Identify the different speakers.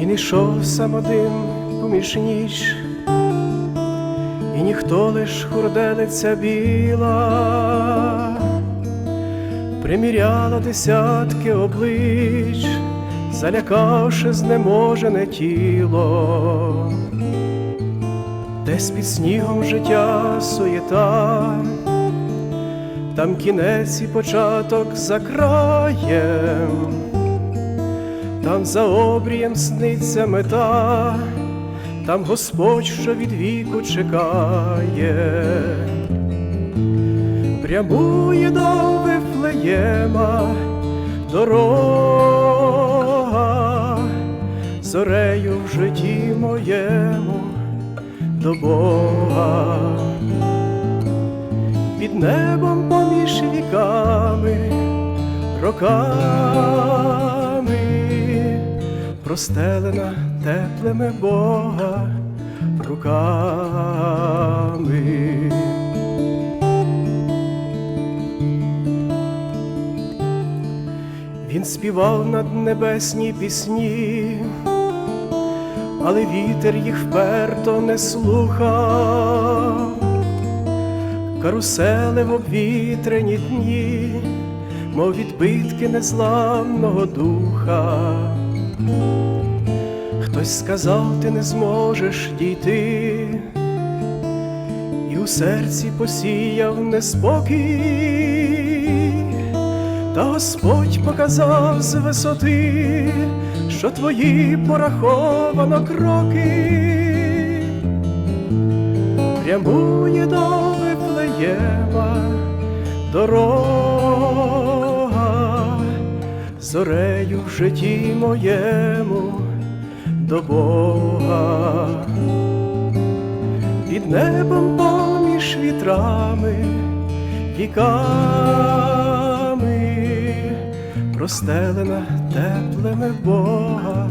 Speaker 1: Він ішов сам один поміж ніч, і ніхто лиш хурделиця біла, приміряла десятки облич, залякавши знеможене тіло, десь під снігом життя суєта, там кінець і початок за краєм там за обрієм сниться мета, там Господь, що від віку чекає, прямує до Вифлеєма дорога, зорею в житті моєму до Бога, під небом поміж віками, роками простелена теплими Бога руками. Він співав над небесні пісні, але вітер їх вперто не слухав, карусели в обвітрені дні, мов відбитки незламного духа. Хтось сказав, ти не зможеш дійти, і у серці посіяв неспокій, та Господь показав з висоти, що твої пораховано кроки, прямує до Вифлеєма дорога, зорею в житті моєму до Бога, під небом поміж вітрами, віками, простелена теплими Бога